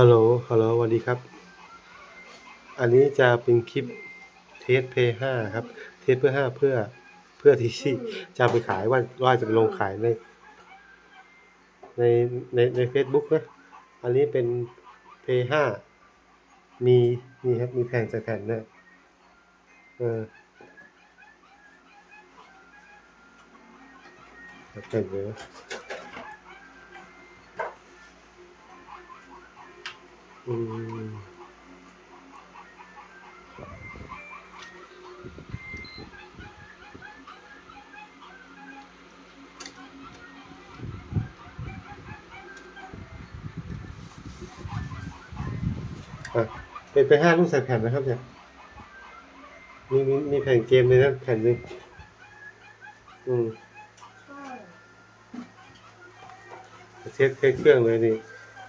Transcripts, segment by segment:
ฮัลโหล ฮัลโหลสวัสดีครับ อันนี้จะเป็นคลิปเทสเพย์ห้าครับ เทสเพื่อห้าเพื่อเพื่อที่จะไปขายว่าว่าจะไปลงขายใน ในในในเฟซบุ๊กนะ อันนี้เป็นเพย์ห้ามีนี่ครับ มีแผ่นใส่แผ่นนะเออแผ่นเลยอื มอะเป็นไปห้าลูกใส่แผ่นนะครับเนี่ยมีมีมีแผ่นเกมเลยนะแผ่นหนึ่งอืมเทสเทสเครื่องเลยนี่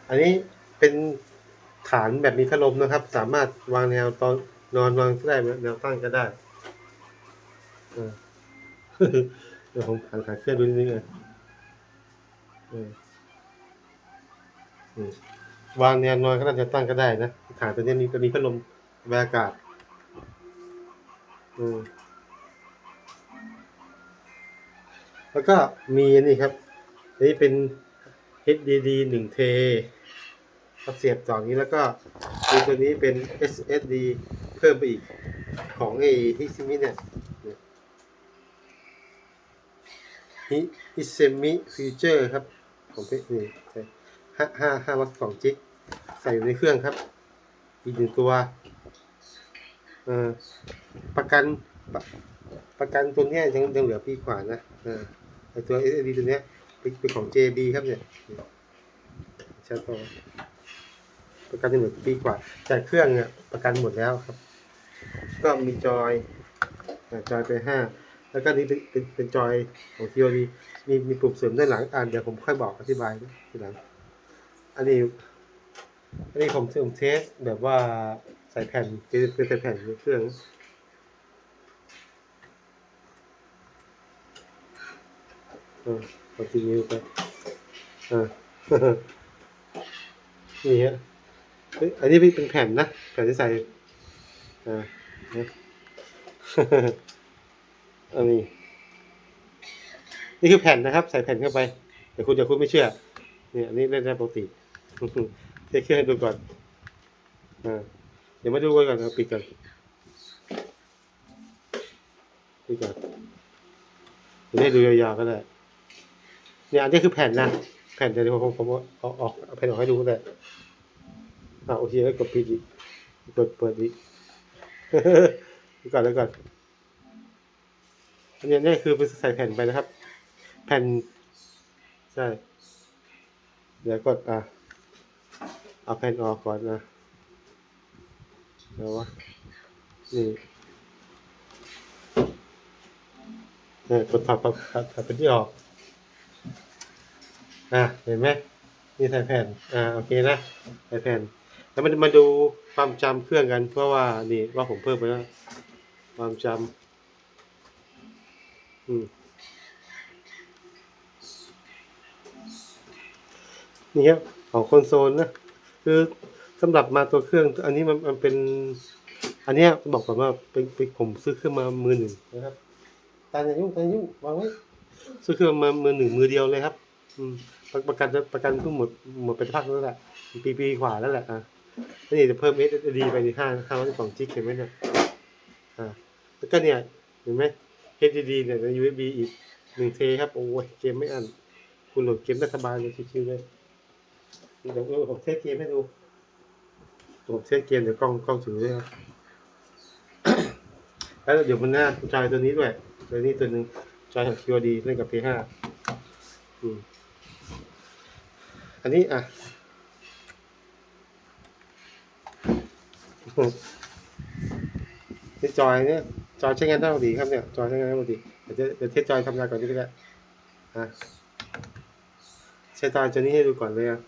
อันนี้เป็น ฐานแบบมีพัดลมนะครับ สามารถวางแนวตอนนอนวางได้แนวตั้งก็ได้อ่าเดี๋ยวผมหันขาเครื่อดูนิดนึงอะเอออืมวางแนวนอนก็น่าจะตั้งก็ได้นะฐานตัวนี้มีก็มีพัดลมระบายอากาศอืมแล้วก็มีอันนี่ครับอันนี้เป็น HDD หนึ่ง เรับเสียบต่อนี้แล้วก็มีตัวนี้เป็น SSD เพิ่มไปอีกของไอ้ฮิซิมิเนี่ยฮิฮิเซมิฟีเจอร์ครับของเพนี่ห้าห้าห้าวัตต์สองจิก ใส่อยู่ในเครื่องครับ อีกหนึ่งตัวเออประกันประประกันตัวเนี้ยยังยังเหลือปีกว่านะเออตัว SSD ตัวเนี้ยเป็นของ JB ครับเนี่ยใช่ต่อ ประกันหลือปีกว่า แต่เครื่องเนี่ยประกันหมดแล้วครับ ก็มีจอยจอยไปห้าแล้วก็นี่เป็นเป็นจอยของ TOD มีมีปุ่มเสริมด้านหลังอ่านเดี๋ยวผมค่อยบอกอธิบายทีหลัง อันนี้ อันนี้ผมผมเทสแบบว่าใส่แผ่นคือคือใส่แผ่นในเครื่องเออคอนติเนียไปอ่านี่ฮะ เฮ้ยอันนี้เป็นแผ่นนะแผ่นที่ใส่อ่าเนี่ยอันนี้นี่คือแผ่นนะครับ ใส่แผ่นเข้าไป แต่คุณจะคุณไม่เชื่อเนี่ยอันนี้เล่นได้ปกติเทคเครื่องให้ดูก่อนอ่าเดี๋ยวมาดูกันก่อนเอาปิดก่อนปิดก่อนจะได้ดูยาวๆก็ได้เนี่ยอันนี้คือแผ่นนะ แผ่นเดี๋ยวผมผมเอาออกเอาแผ่นออกให้ดูก็ได้ อ่าโอเคแล้วกดปิดอีกกดเปิดอีกดูก่อนแล้วก่อนอันนี้นี่คือเป็นใส่แผ่นไปนะครับ แผ่นใช่เดี๋ยวกดอะเอาแผ่นออกก่อนนะเดี๋ยววะนี่เนี่ยกดถอดปัดถอดถอดเป็นที่ออกอะเห็นไหมนี่ใส่แผ่นอ่าโอเคนะใส่แผ่น แล้วมันมาดูความจำเครื่องกัน เพราะว่านี่ว่าผมเพิ่มไปแล้วความจำอืมนี่ครับของคอนโซลนะคือสำหรับมาตัวเครื่อง อันนี้มันมันเป็น อันนี้บอกก่อนว่าเป็นเป็นผมซื้อเครื่องมามือหนึ่งนะครับตาอย่ายุ่งตาอย่ายุ่งวางไว้ซื้อเครื่องมามือหนึ่งมือเดียวเลยครับ อืมประกันประกันเพิ่งหมดหมดไปพักแล้วแหละปีปีกว่าแล้วแหละอะ นี่จะเพิ่ม SSD ไปในห้าห้าร้อยสองจิกเห็นไหมเนี่ยอ่าแล้วก็เนี่ยเห็นไหม HDD เนี่ยใน USB อีกหนึ่งเทครับโอ้ยเกมไม่อันคุณโหลดเกมได้สบายเลยชิวๆเลยเดี๋ยวเออผมเทสเกมให้ดูผมเทสเกมเดี๋ยวกล้องกล้องถือด้วยครับแล้วเดี๋ยวมันหน้าจอยตัวนี้ด้วยตัวนี้ตัวหนึ่งจอยของ QD เล่นกับ P5 อืมอันนี้อะ นี่จอยเนี่ยจอยใช้งานได้ปกติครับเนี่ยจอยใช้งานได้ปกติเดี๋ยวจะเดี๋ยวเทสจอยทำงานก่อนนิดนึงอะอะใช้จอยตัวนี้ให้ดูก่อนเลยอะ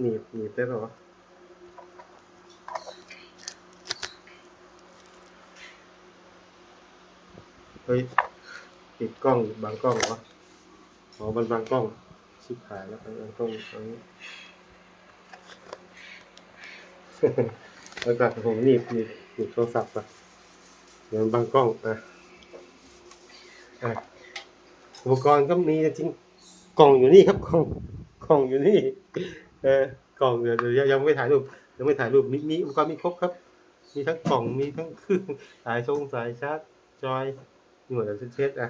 หนีบหนีบได้ป่าวะเฮ้ยปิดกล้องบางกล้องเหรออ๋อมันบางกล้องชิบหายแล้วบางกล้องตรงนี้ แล้วก็ผมหนีบหนีบหนีบโทรศัพท์อะเดี๋ยวมันบังกล้องอะอะอุปกรณ์ก็มีจริงกล่องอยู่นี่ครับกล่องกล่องอยู่นี่ เออกล่องเดี๋ยวเดี๋ยวยังไม่ถ่ายรูปยังไม่ถ่ายรูปมีมีอุปกรณ์มีครบครับ มีทั้งกล่องมีทั้งเครื่องสายชงสายชาร์จจอยหน่วยเดี๋ยวเทสอะ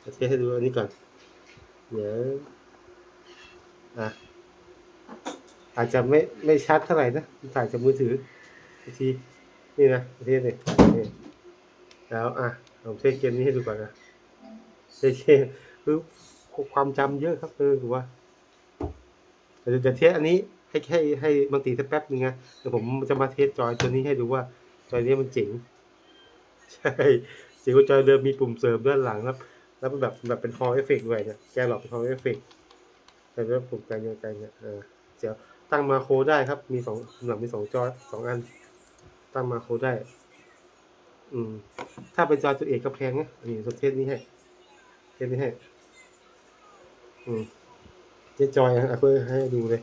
เดี๋ยวเทสให้ดูอันนี้ก่อนเดี๋ยวอะ อาจจะไม่ไม่ชัดเท่าไหร่นะถ่ายจากมือถืออีกทีนี่นะประเทสเนี่แล้วอะผมเทสเกมนี้ให้ดูก่อนนะเทสเกมคือความจำเยอะครับเออถือว่าเดี๋ยวจะเทสอันนี้ให้ให้ให้มันตีสักแป๊บนึงนะเดี๋ยวผมจะมาเทสจอยตัวนี้ให้ดูว่าจอยนี้มันเจ๋งใช่เจ๋งกว่าจอยเดิมมีปุ่มเสริมด้านหลังครับ แล้วมันแบบแบบเป็นฮอลเอฟเฟกต์ด้วยเนี่ยแกหลอกเป็นฮอลเอฟเฟกต์แต่ว่าปุ่มการเดียวกันเนี่ยเออเดี๋ยว ตั้งมาโคได้ครับ มีสองหลังมีสองจอสองอัน ตั้งมาโคได้ อืม ถ้าเป็นจอตัวเอกก็แพงนะนี่ตัวเทสนี้ให้เทสนี้ให้ อืมเทสจอยอะเพื่อให้ดูเลย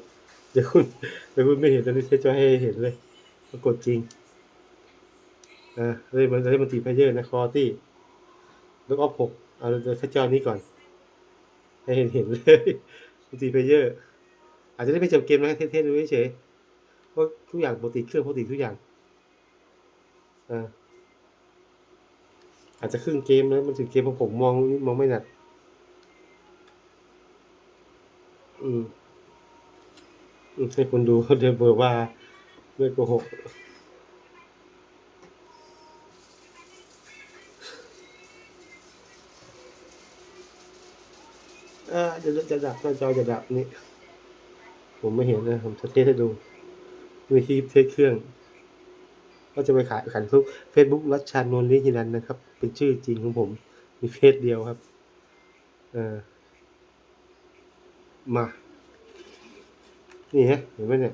เดี๋ยวคุณเดี๋ยวคุณไม่เห็นตอนนี้เทสจอยให้เห็นเลยปรากฏจริงอ่าเลยมันเลยมันตีเพเยอร์นะคอตี้แล้วก็หกเอาเดี๋ยวเทสจอยนี้ก่อน ให้เห็นเห็นเลยมันตีเพเยอร์ อาจจะได้ไปจบเกมนะเทสๆดูเฉยๆเพราะทุกอย่างปกติเครื่องปกติทุกอย่างอ่าอาจจะครึ่งเกมแล้วมันถึงเกมพราะผมมองมองไม่หนักอืมอืมให้คนดูเขาเดินเบอร์ว่าไม่โกหกเออจะจะดับหน้าจอจะดับนี่ ผมไม่เห็นนะผมจะเทสให้ดูวิธีเทสเครื่อง ก็จะไปขายขายทุกเฟซบุ๊กรัชชานนท์ลิฮินันนะครับ เป็นชื่อจริงของผม มีเฟซเดียวครับเออมา นี่ฮะเห็นไหมเนี่ย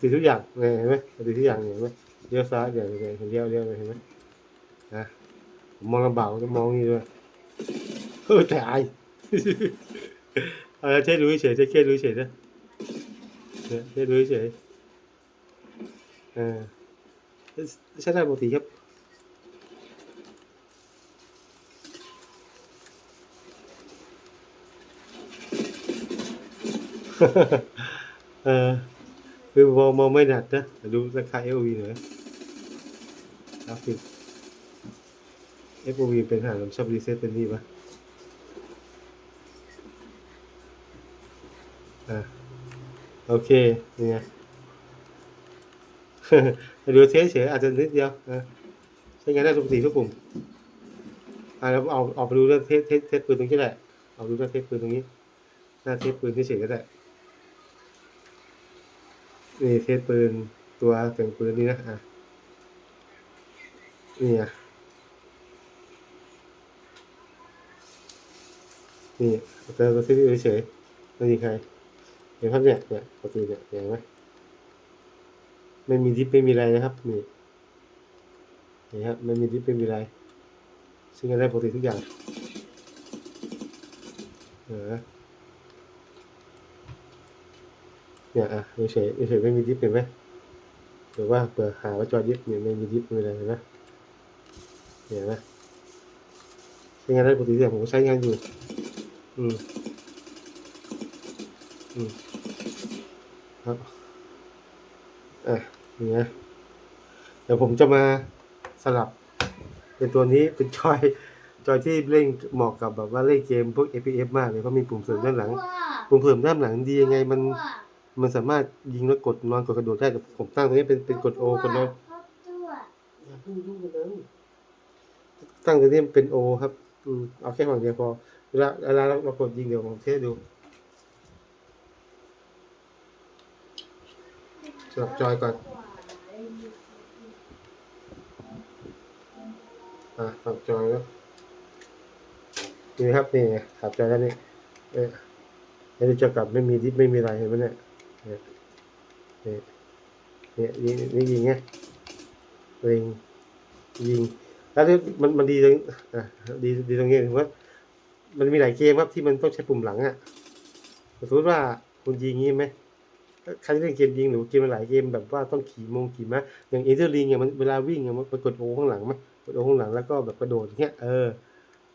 ติดทุกอย่างเนี่ยเห็นไหมติดทุกอย่างเห็นไหมเลี้ยวซ้ายเดี๋ยวเดี๋ยวเลี้ยวเลี้ยวเห็นไหมนะผมมองลำบากผมจะมองนี่ด้วยเฮ้ยแต่ไอ เอาละเช่ดูเฉยเช่แค่ดูเฉยนะเนี่ยเช่ดูเฉยๆเออใช้ได้ปกติครับเออคือมองมองไม่หนักนะแต่ดูราคา LV หน่อยกราฟิก FOV เป็นหางผมชอบรีเซ็ตเป็นนี่ปะ อะโอเคนี่ไงดูเทสเฉยอาจจะนิดเดียวนะใช้งานได้ปกติทุกปุ่มอะแล้วเอาเอาไปดูเรื่องเทสเทสเทสปืนตรงนี้แหละเอาดูเรื่องเทสปืนตรงนี้หน้าเทสปืนเฉยๆก็ได้นี่เทสปืนตัวเสียงปืนนี่นะอะนี่อะนี่เจอตัวที่เฉยๆไม่มีใคร เห็นภาพเนี่ยเนี่ยปกติเนี่ยเห็นไหมไม่มีดิฟไม่มีอะไรนะครับนี่นี่ครับไม่มีดิฟไม่มีอะไร ซึ่งกันได้ปกติทุกอย่างเออเนี่ยอะเฉยเฉยไม่มีดิฟเห็นไหมหรือว่าเปิดหาว่าจอดิฟเนี่ยไม่มีดิฟไม่มีอะไรเห็นไหมเห็นไหมใช้งานได้ปกติแต่ผมก็ใช้งานอยู่อืมอืม ครับอะนี่นะเดี๋ยวผมจะมาสลับเป็นตัวนี้เป็นจอยจอยที่เล่นเหมาะกับแบบว่าเล่นเกมพวก FPS มากเลยเพราะมีปุ่มเสริมด้านหลัง ปุ่มเสริมด้านหลังดียังไงมันมันสามารถยิงแล้วกดนอนกดกระโดดได้แต่ผมตั้งตรงนี้เป็นเป็นกดโอกดนอนอย่าเพิ่งยุ่งกันเลยตั้งตรงนี้เป็นโอครับอืมเอาแค่ฝั่งเดียวพอเวลาเวลาเราเรากดยิงเดี๋ยวผมเทสดู สลับจอยก่อนอะสลับจอยแล้วนี่ครับนี่สลับจอยแล้วนี่เออแล้วจะกลับไม่มีดิไม่มีอะไรเห็นไหมเนี่ยเนี่ยเนี่ยเนี่ยยิงนี่ยิงไงยิงยิงแล้วที่มันมันดีตรงอะดีดีตรงนี้ถึงว่า มันมีหลายเกมครับที่มันต้องใช้ปุ่มหลังอะสมมติว่าคุณยิงงี้ไหม ใครที่เล่นเกมยิงหรือเกมหลายเกมแบบว่าต้องขี่มงขี่ม้าอย่างเอเ e อร์ลิงเนี่ยมันเวลาวิ่งอะมันมันกดโอข้างหลังมั้ยกดโอข้างหลังแล้วก็แบบกระโดดอย่างเงี้ยเออ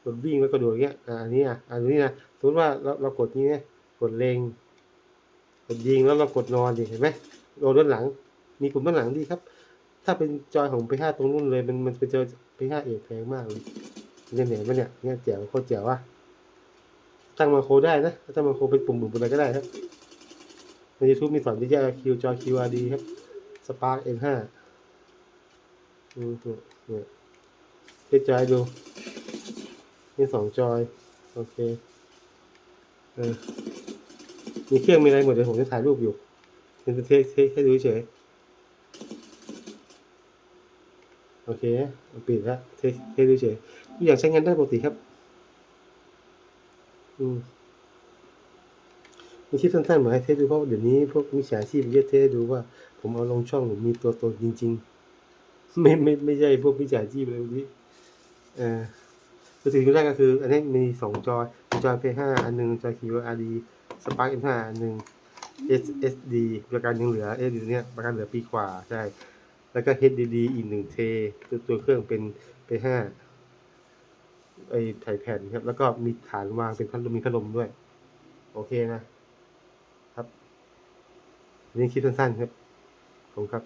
กดวิ่งแล้วกระโดดอย่างเงี้ยอันนี้อะอันนี้นะสมมติว่าเราเรากดนี้เนี่ยกดเล็งกดยิงแล้วเรากดนอนดิเห็นไหมโดนด้านหลัง มีกลุ่มด้านหลังดีครับ ถ้าเป็นจอยของไปห้าตรงนู้นเลย มันมันเป็นจอยไปห้าเอกแพงมากเลยเนี่ยเห็นไหมเนี่ยเนี่ยเจ๋วโคตรเจ๋วว่ะตั้งมาโคได้นะตั้งมาโคเป็นปุ่มปุ่มอะไรก็ได้ครับ ใน YouTube มีสอนที่จะคิวจอ QRD ครับ Spark N5 อืมเนี่ยเทจอยดูมีสองจอย โอเคเออมีเครื่องมีอะไรหมดเดี๋ยวผมจะถ่ายรูปอยู่เป็นเทสเทสให้ดูเฉยโอเคปิดแล้วเทสเทสดูเฉยทุกอย่างใช้งานได้ปกติครับ อืม มีคลิปสั้นๆมาให้เทสดูเพราะเดี๋ยวนี้พวกมิจฉาชีพเยอะเทสให้ดูว่า ผมเอาลงช่องผมมีตัวตนจริง ๆ ไม่ไม่ไม่ใช่พวกมิจฉาชีพเลยวันนี้เออคือสิ่งที่ได้ก็คือ อันนี้มีสองจอยมีจอย P5 อันหนึ่งจอย QRD Spark M5 อันหนึ่ง SSD ประกันยังเหลือ SSD เนี่ยประกันเหลือปีกว่าใช่แล้วก็ HDD อีกหนึ่งเทตัวตัวเครื่องเป็น P5 ไอถ่ายแผ่นครับ แล้วก็มีฐานวางเป็นพัดลมมีพัดลมด้วย โอเคนะครับอัน นี้คลิปสั้นๆครับผมครับ